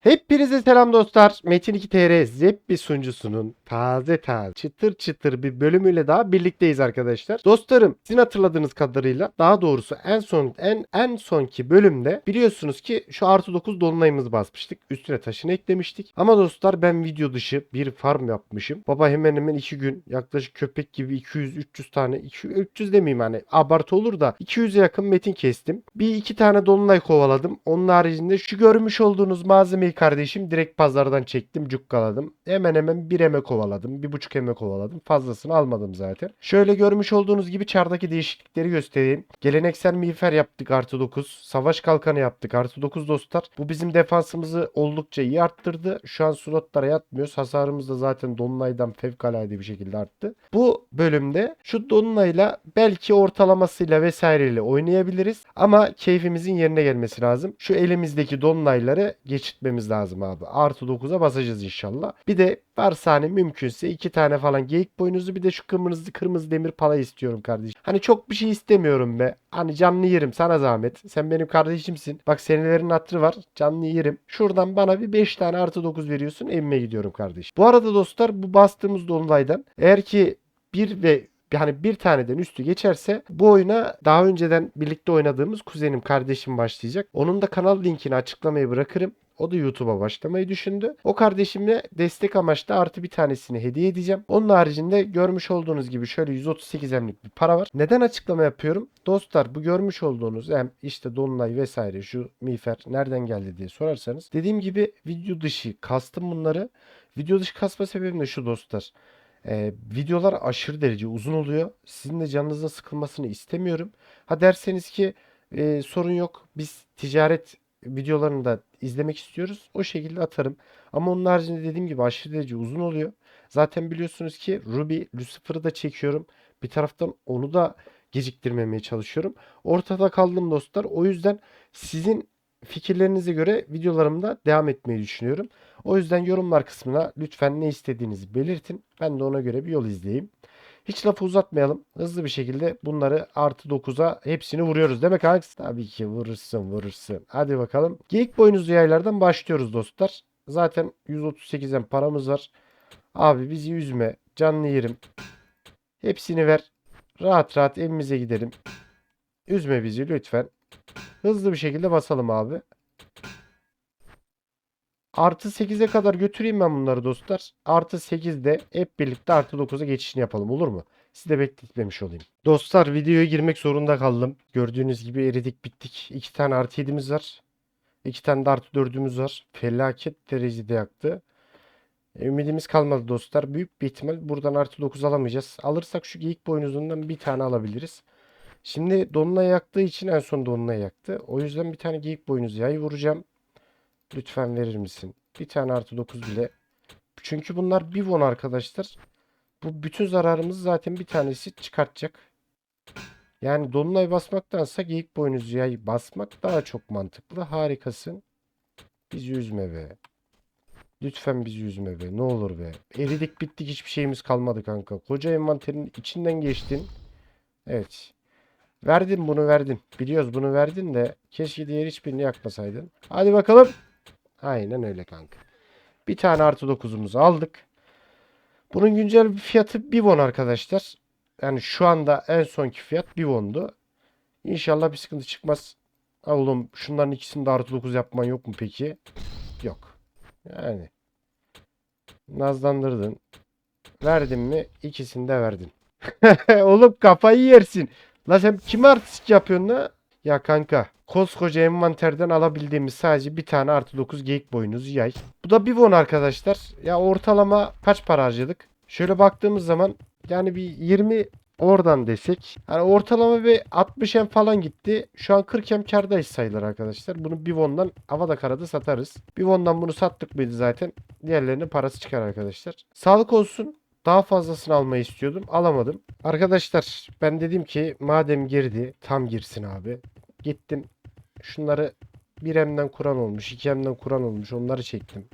Hepinize selam dostlar. Metin 2 TR Zep bir sunucusunun taze taze çıtır çıtır bir bölümüyle daha birlikteyiz arkadaşlar. Dostlarım sizin hatırladığınız kadarıyla daha doğrusu en son en en sonki bölümde biliyorsunuz ki şu artı 9 dolunayımızı basmıştık. Üstüne taşını eklemiştik. Ama dostlar ben video dışı bir farm yapmışım. Baba hemen hemen 2 gün yaklaşık köpek gibi 200-300 tane 200, 300 demeyeyim hani abartı olur da 200'e yakın metin kestim. Bir iki tane dolunay kovaladım. Onun haricinde şu görmüş olduğunuz malzemeyi kardeşim direkt pazardan çektim cukkaladım. Hemen hemen bir emek kovaladım. Bir buçuk emek kovaladım. Fazlasını almadım zaten. Şöyle görmüş olduğunuz gibi çardaki değişiklikleri göstereyim. Geleneksel miğfer yaptık artı 9. Savaş kalkanı yaptık artı 9 dostlar. Bu bizim defansımızı oldukça iyi arttırdı. Şu an slotlara yatmıyoruz. Hasarımız da zaten Dolunay'dan fevkalade bir şekilde arttı. Bu bölümde şu Dolunay'la belki ortalamasıyla vesaireyle oynayabiliriz. Ama keyfimizin yerine gelmesi lazım. Şu elimizdeki Dolunay'ları geçitmemiz lazım abi. Artı 9'a basacağız inşallah. Bir de varsa hani mümkünse iki tane falan geyik boynuzu bir de şu kırmızı kırmızı demir pala istiyorum kardeşim. Hani çok bir şey istemiyorum be. Hani canlı yerim sana zahmet. Sen benim kardeşimsin. Bak senelerin hatırı var. Canlı yerim. Şuradan bana bir 5 tane artı 9 veriyorsun. Evime gidiyorum kardeşim. Bu arada dostlar bu bastığımız dolunaydan eğer ki bir ve hani bir taneden üstü geçerse bu oyuna daha önceden birlikte oynadığımız kuzenim kardeşim başlayacak. Onun da kanal linkini açıklamaya bırakırım. O da YouTube'a başlamayı düşündü. O kardeşimle destek amaçlı artı bir tanesini hediye edeceğim. Onun haricinde görmüş olduğunuz gibi şöyle 138 emlik bir para var. Neden açıklama yapıyorum? Dostlar bu görmüş olduğunuz hem işte Dolunay vesaire şu miğfer nereden geldi diye sorarsanız. Dediğim gibi video dışı kastım bunları. Video dışı kasma sebebim de şu dostlar. Ee, videolar aşırı derece uzun oluyor. Sizin de canınıza sıkılmasını istemiyorum. Ha derseniz ki e, sorun yok. Biz ticaret videolarını da izlemek istiyoruz. O şekilde atarım. Ama onun haricinde dediğim gibi aşırı derece uzun oluyor. Zaten biliyorsunuz ki Ruby, Lucifer'ı da çekiyorum. Bir taraftan onu da geciktirmemeye çalışıyorum. Ortada kaldım dostlar. O yüzden sizin fikirlerinize göre videolarımda devam etmeyi düşünüyorum. O yüzden yorumlar kısmına lütfen ne istediğinizi belirtin. Ben de ona göre bir yol izleyeyim. Hiç lafı uzatmayalım. Hızlı bir şekilde bunları artı 9'a hepsini vuruyoruz. Demek kanka? Tabii ki vurursun vurursun. Hadi bakalım. Geyik boynuzlu yaylardan başlıyoruz dostlar. Zaten 138'en paramız var. Abi bizi üzme. Canlı yerim. Hepsini ver. Rahat rahat evimize gidelim. Üzme bizi lütfen. Hızlı bir şekilde basalım abi. Artı 8'e kadar götüreyim ben bunları dostlar. Artı 8'de hep birlikte artı 9'a geçişini yapalım olur mu? Sizi de bekletmemiş olayım. Dostlar videoya girmek zorunda kaldım. Gördüğünüz gibi eridik bittik. 2 tane artı 7'miz var. 2 tane de artı 4'ümüz var. Felaket derecede yaktı. E, Ümidimiz kalmadı dostlar. Büyük bir ihtimal buradan artı 9 alamayacağız. Alırsak şu geyik boynuzundan bir tane alabiliriz. Şimdi donuna yaktığı için en son donuna yaktı. O yüzden bir tane geyik boynuzu yay vuracağım. Lütfen verir misin? Bir tane artı 9 bile. Çünkü bunlar bir won arkadaşlar. Bu bütün zararımızı zaten bir tanesi çıkartacak. Yani dolunay basmaktansa geyik boynuzu yay basmak daha çok mantıklı. Harikasın. Bizi üzme be. Lütfen bizi üzme be. Ne olur be. Eridik bittik hiçbir şeyimiz kalmadı kanka. Koca envanterin içinden geçtin. Evet. Verdin bunu verdin. Biliyoruz bunu verdin de keşke diğer hiçbirini yakmasaydın. Hadi bakalım. Aynen öyle kanka. Bir tane artı 9'umuzu aldık. Bunun güncel fiyatı 1 won arkadaşlar. Yani şu anda en sonki fiyat 1 won'du. İnşallah bir sıkıntı çıkmaz. Ha oğlum şunların ikisini de artı 9 yapman yok mu peki? Yok. Yani. Nazlandırdın. Verdin mi? İkisini de verdin. oğlum kafayı yersin. La sen kime artistik yapıyorsun la? Ya kanka koskoca envanterden alabildiğimiz sadece bir tane artı 9 geyik boynuz yay. Bu da bir won arkadaşlar. Ya ortalama kaç para harcadık? Şöyle baktığımız zaman yani bir 20 oradan desek. Yani ortalama bir 60 em falan gitti. Şu an 40 em kardayız sayılır arkadaşlar. Bunu bir won'dan havada karada satarız. Bir won'dan bunu sattık mıydı zaten. Diğerlerinin parası çıkar arkadaşlar. Sağlık olsun. Daha fazlasını almayı istiyordum. Alamadım. Arkadaşlar ben dedim ki madem girdi tam girsin abi. Gittim. Şunları bir emden kuran olmuş. iki emden kuran olmuş. Onları çektim.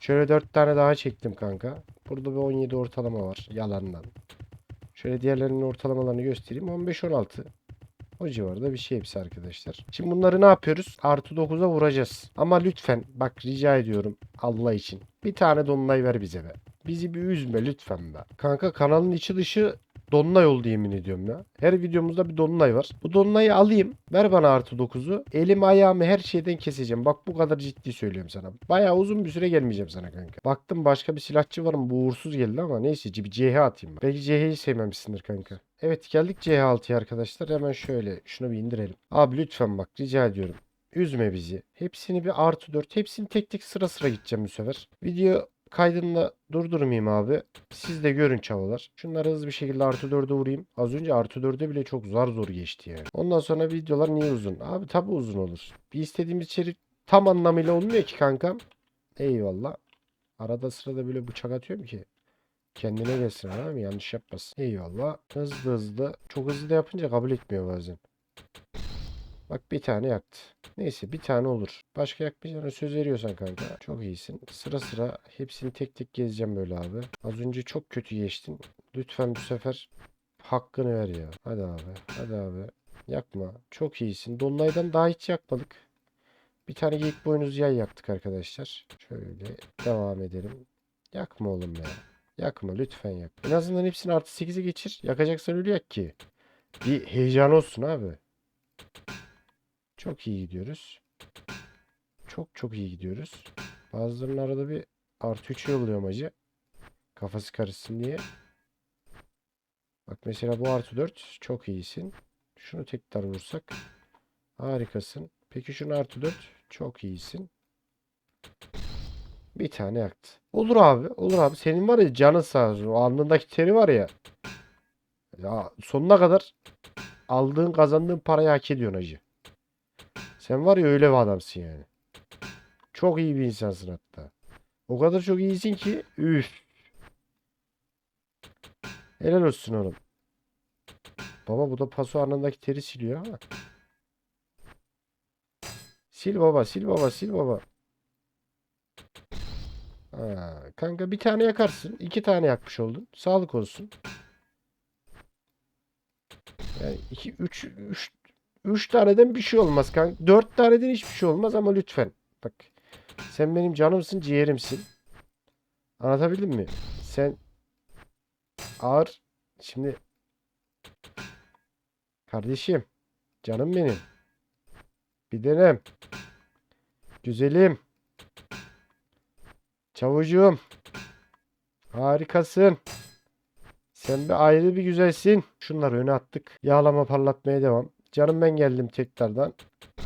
Şöyle dört tane daha çektim kanka. Burada bir 17 ortalama var. Yalandan. Şöyle diğerlerinin ortalamalarını göstereyim. 15-16. O civarda bir şey hepsi arkadaşlar. Şimdi bunları ne yapıyoruz? Artı 9'a vuracağız. Ama lütfen bak rica ediyorum Allah için. Bir tane dolunay ver bize be. Bizi bir üzme lütfen be. Kanka kanalın içi dışı Dolunay oldu yemin ediyorum ya. Her videomuzda bir dolunay var. Bu dolunayı alayım. Ver bana artı 9'u. Elim ayağımı her şeyden keseceğim. Bak bu kadar ciddi söylüyorum sana. Bayağı uzun bir süre gelmeyeceğim sana kanka. Baktım başka bir silahçı var mı? Bu uğursuz geldi ama neyse bir CH atayım. ben. Belki CH'yi sevmemişsindir kanka. Evet geldik CH6'ya arkadaşlar. Hemen şöyle şunu bir indirelim. Abi lütfen bak rica ediyorum. Üzme bizi. Hepsini bir artı 4. Hepsini tek tek sıra sıra gideceğim bu sefer. Video kaydını da durdurmayayım abi. Siz de görün çavalar. Şunları hızlı bir şekilde artı 4'e vurayım. Az önce artı 4'e bile çok zar zor geçti yani. Ondan sonra videolar niye uzun? Abi tabi uzun olur. Bir istediğimiz içerik tam anlamıyla olmuyor ki kankam. Eyvallah. Arada sırada böyle bıçak atıyorum ki. Kendine gelsin mı? Yanlış yapmasın. Eyvallah. Hızlı hızlı. Çok hızlı da yapınca kabul etmiyor bazen. Bak bir tane yaktı. Neyse bir tane olur. Başka yakmayacağına söz veriyorsan kanka. Çok iyisin. Sıra sıra hepsini tek tek gezeceğim böyle abi. Az önce çok kötü geçtin. Lütfen bu sefer hakkını ver ya. Hadi abi. Hadi abi. Yakma. Çok iyisin. Dolunay'dan daha hiç yakmadık. Bir tane geyik boynuz yay yaktık arkadaşlar. Şöyle devam edelim. Yakma oğlum ya. Yakma lütfen yak. En azından hepsini artı 8'e geçir. Yakacaksan öyle yak ki. Bir heyecan olsun abi. Çok iyi gidiyoruz. Çok çok iyi gidiyoruz. Bazılarının arada bir artı 3 yolluyorum acı. Kafası karışsın diye. Bak mesela bu artı 4 çok iyisin. Şunu tekrar vursak. Harikasın. Peki şunu artı 4 çok iyisin. Bir tane yaktı. Olur abi. Olur abi. Senin var ya canın sağ olsun. O alnındaki teri var ya. Ya sonuna kadar aldığın kazandığın parayı hak ediyorsun acı. Sen var ya öyle bir adamsın yani. Çok iyi bir insansın hatta. O kadar çok iyisin ki üf. Helal olsun oğlum. Baba bu da paso anındaki teri siliyor ama. Sil baba, sil baba, sil baba. Ha, kanka bir tane yakarsın. iki tane yakmış oldun. Sağlık olsun. Yani iki, üç, üç, üç taneden bir şey olmaz kanka. Dört taneden hiçbir şey olmaz ama lütfen. Bak. Sen benim canımsın, ciğerimsin. Anlatabildim mi? Sen ağır. Şimdi kardeşim, canım benim. Bir denem. Güzelim. Çavucuğum. Harikasın. Sen bir ayrı bir güzelsin. Şunları öne attık. Yağlama parlatmaya devam. Canım ben geldim tekrardan.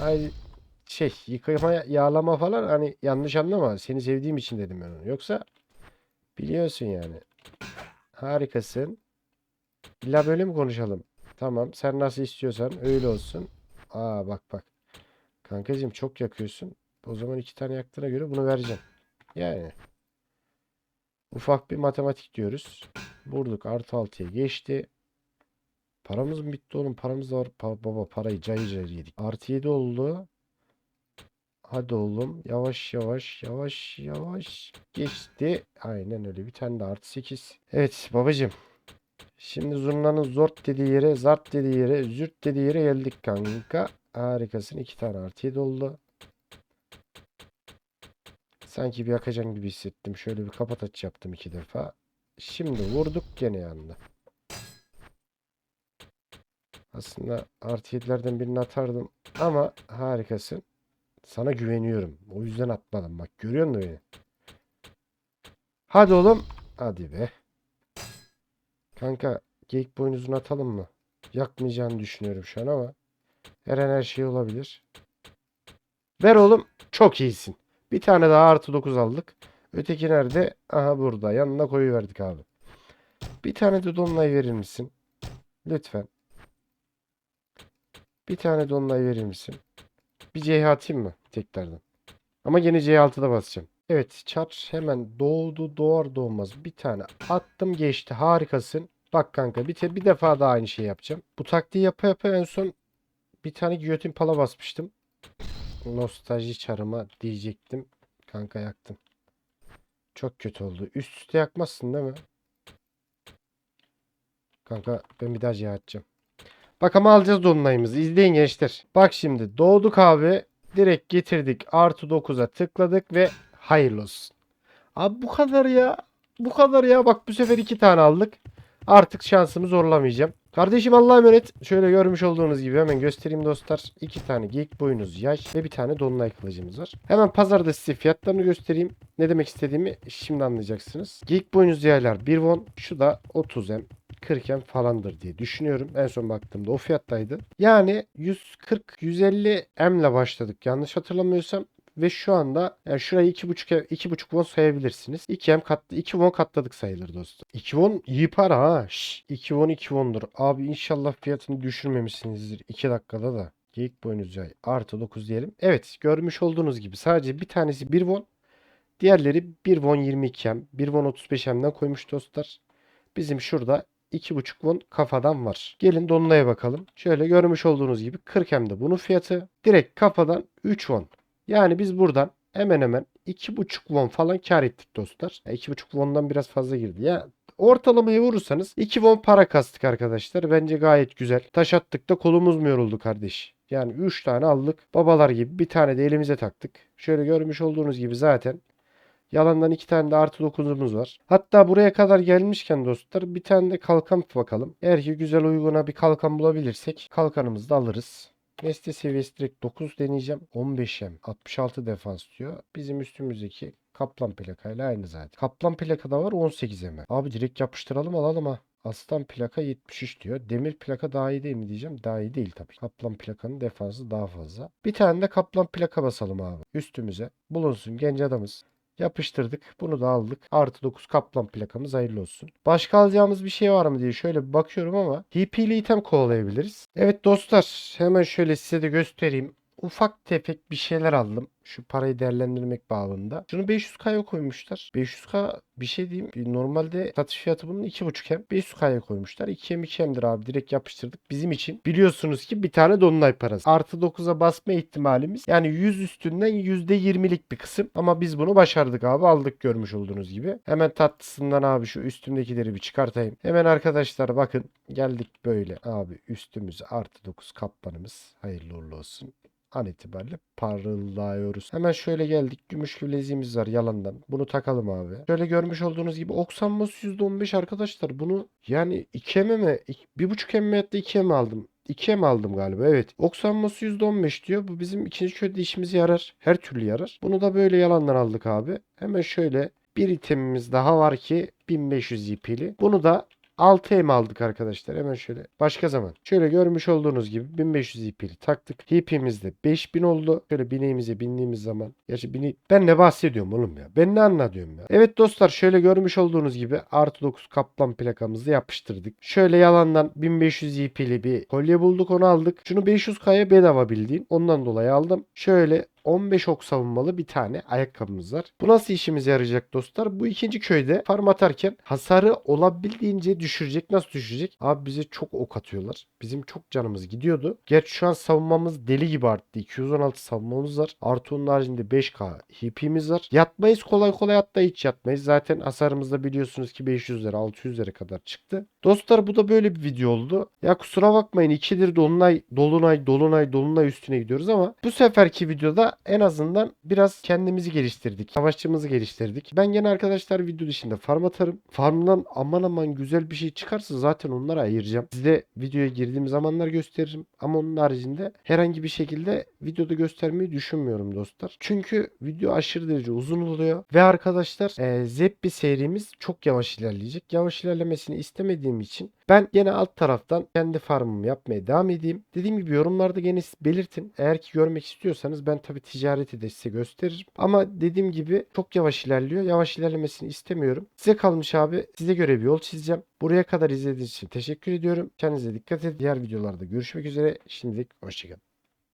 Ay şey yıkama yağlama falan hani yanlış anlama. Seni sevdiğim için dedim ben onu. Yoksa biliyorsun yani. Harikasın. İlla böyle mi konuşalım? Tamam. Sen nasıl istiyorsan öyle olsun. Aa bak bak. Kankacığım çok yakıyorsun. O zaman iki tane yaktığına göre bunu vereceğim. Yani. Ufak bir matematik diyoruz. Vurduk artı 6'ya geçti. Paramız mı bitti oğlum? Paramız var. Pa- baba parayı cayır cayır yedik. Artı 7 oldu. Hadi oğlum. Yavaş yavaş yavaş yavaş geçti. Aynen öyle. Bir tane de artı 8. Evet babacım. Şimdi zurnanın zort dediği yere, zart dediği yere, zürt dediği yere geldik kanka. Harikasın. iki tane artı 7 oldu. Sanki bir yakacan gibi hissettim. Şöyle bir kapat aç yaptım iki defa. Şimdi vurduk gene yandı. Aslında artı 7'lerden birini atardım. Ama harikasın. Sana güveniyorum. O yüzden atmadım. Bak görüyor musun beni? Hadi oğlum. Hadi be. Kanka geyik boynuzunu atalım mı? Yakmayacağını düşünüyorum şu an ama. Her an her şey olabilir. Ver oğlum. Çok iyisin. Bir tane daha artı 9 aldık. Öteki nerede? Aha burada. Yanına koyuverdik abi. Bir tane de dolunay verir misin? Lütfen. Bir tane dolunay verir misin? Bir CH atayım mı? Tekrardan. Ama yine C6'da basacağım. Evet çar hemen doğdu doğar doğmaz bir tane attım geçti harikasın. Bak kanka bir, te- bir defa daha aynı şey yapacağım. Bu taktiği yapa yapa en son bir tane giyotin pala basmıştım. Nostalji çarıma diyecektim. Kanka yaktım. Çok kötü oldu. Üst üste yakmazsın değil mi? Kanka ben bir daha cihat atacağım. Bak ama alacağız dolunayımızı. İzleyin gençler. Bak şimdi doğduk abi. Direkt getirdik. Artı 9'a tıkladık ve hayırlı olsun. Abi bu kadar ya. Bu kadar ya. Bak bu sefer iki tane aldık. Artık şansımı zorlamayacağım. Kardeşim Allah'a emanet. Şöyle görmüş olduğunuz gibi hemen göstereyim dostlar. İki tane geyik boynuz yaş ve bir tane dolunay kılıcımız var. Hemen pazarda size fiyatlarını göstereyim. Ne demek istediğimi şimdi anlayacaksınız. Geyik boynuz yaylar 1 won. Şu da 30 m. 40 m falandır diye düşünüyorum. En son baktığımda o fiyattaydı. Yani 140-150 m ile başladık yanlış hatırlamıyorsam. Ve şu anda yani şurayı 2.5 2.5 won sayabilirsiniz. 2 m katlı 2 won katladık sayılır dostum. 2 won iyi para ha. Şş, 2 won 2 won'dur. Abi inşallah fiyatını düşürmemişsinizdir 2 dakikada da. Geyik boynuz yay artı 9 diyelim. Evet görmüş olduğunuz gibi sadece bir tanesi 1 won. Diğerleri 1 won 22 m 1 won 35 m'den koymuş dostlar. Bizim şurada 2.5 won kafadan var. Gelin dolunaya bakalım. Şöyle görmüş olduğunuz gibi 40 m'de bunun fiyatı. Direkt kafadan 3 won. Yani biz buradan hemen hemen 2.5 won falan kar ettik dostlar. Ya 2.5 won'dan biraz fazla girdi. Ya ortalamayı vurursanız 2 won para kastık arkadaşlar. Bence gayet güzel. Taş attık da kolumuz mu yoruldu kardeş? Yani 3 tane aldık. Babalar gibi bir tane de elimize taktık. Şöyle görmüş olduğunuz gibi zaten Yalandan iki tane de artı 9'umuz var. Hatta buraya kadar gelmişken dostlar bir tane de kalkan bakalım. Eğer ki güzel uyguna bir kalkan bulabilirsek kalkanımızı da alırız. Nesne seviyesi direkt 9 deneyeceğim. 15M 66 defans diyor. Bizim üstümüzdeki kaplan plakayla aynı zaten. Kaplan plakada var 18M. Abi direkt yapıştıralım alalım ha. Aslan plaka 73 diyor. Demir plaka daha iyi değil mi diyeceğim. Daha iyi değil tabii. Kaplan plakanın defansı daha fazla. Bir tane de kaplan plaka basalım abi. Üstümüze. Bulunsun genç adamız. Yapıştırdık. Bunu da aldık. Artı 9 kaplan plakamız hayırlı olsun. Başka alacağımız bir şey var mı diye şöyle bakıyorum ama HP'li item kovalayabiliriz. Evet dostlar hemen şöyle size de göstereyim. Ufak tefek bir şeyler aldım. Şu parayı değerlendirmek bağında. Şunu 500K'ya koymuşlar. 500K bir şey diyeyim. Normalde satış fiyatı bunun 2.5M. 500K'ya koymuşlar. 2M 2M'dir abi. Direkt yapıştırdık. Bizim için biliyorsunuz ki bir tane dolunay parası. Artı 9'a basma ihtimalimiz yani 100 üstünden %20'lik bir kısım. Ama biz bunu başardık abi. Aldık görmüş olduğunuz gibi. Hemen tatlısından abi şu üstümdekileri bir çıkartayım. Hemen arkadaşlar bakın geldik böyle abi üstümüze artı 9 kaplanımız. Hayırlı uğurlu olsun an itibariyle parıldıyoruz. Hemen şöyle geldik. Gümüş bileziğimiz var yalandan. Bunu takalım abi. Şöyle görmüş olduğunuz gibi oksanması %15 arkadaşlar. Bunu yani 2M mi? 1.5 M hatta 2 M aldım. 2'ye mi aldım galiba? Evet. Oksanması %15 diyor. Bu bizim ikinci köyde işimize yarar. Her türlü yarar. Bunu da böyle yalandan aldık abi. Hemen şöyle bir itemimiz daha var ki 1500 IP'li. Bunu da 6 M aldık arkadaşlar. Hemen şöyle başka zaman. Şöyle görmüş olduğunuz gibi 1500 IP'li taktık. HP'miz de 5000 oldu. Şöyle bineğimize bindiğimiz zaman. Gerçi bine... Ben ne bahsediyorum oğlum ya? Ben ne anlatıyorum ya? Evet dostlar şöyle görmüş olduğunuz gibi artı 9 kaplan plakamızı yapıştırdık. Şöyle yalandan 1500 IP'li bir kolye bulduk onu aldık. Şunu 500K'ya bedava bildiğin. Ondan dolayı aldım. Şöyle 15 ok savunmalı bir tane ayakkabımız var. Bu nasıl işimize yarayacak dostlar? Bu ikinci köyde farm atarken hasarı olabildiğince düşürecek. Nasıl düşürecek? Abi bize çok ok atıyorlar. Bizim çok canımız gidiyordu. Gerçi şu an savunmamız deli gibi arttı. 216 savunmamız var. Artı onun haricinde 5k HP'miz var. Yatmayız kolay kolay hatta hiç yatmayız. Zaten hasarımızda biliyorsunuz ki 500'lere 600'lere kadar çıktı. Dostlar bu da böyle bir video oldu. Ya kusura bakmayın ikidir dolunay dolunay dolunay dolunay üstüne gidiyoruz ama bu seferki videoda en azından biraz kendimizi geliştirdik. Savaşçımızı geliştirdik. Ben gene arkadaşlar video dışında farm atarım. Farmdan aman aman güzel bir şey çıkarsa zaten onları ayıracağım. Size videoya girdiğim zamanlar gösteririm. Ama onun haricinde herhangi bir şekilde videoda göstermeyi düşünmüyorum dostlar. Çünkü video aşırı derece uzun oluyor. Ve arkadaşlar e, Zeppi serimiz çok yavaş ilerleyecek. Yavaş ilerlemesini istemediğim için ben gene alt taraftan kendi farmımı yapmaya devam edeyim. Dediğim gibi yorumlarda gene belirtin. Eğer ki görmek istiyorsanız ben tabi ticareti de size gösteririm. Ama dediğim gibi çok yavaş ilerliyor. Yavaş ilerlemesini istemiyorum. Size kalmış abi. Size göre bir yol çizeceğim. Buraya kadar izlediğiniz için teşekkür ediyorum. Kendinize dikkat edin. Diğer videolarda görüşmek üzere. Şimdilik hoşçakalın.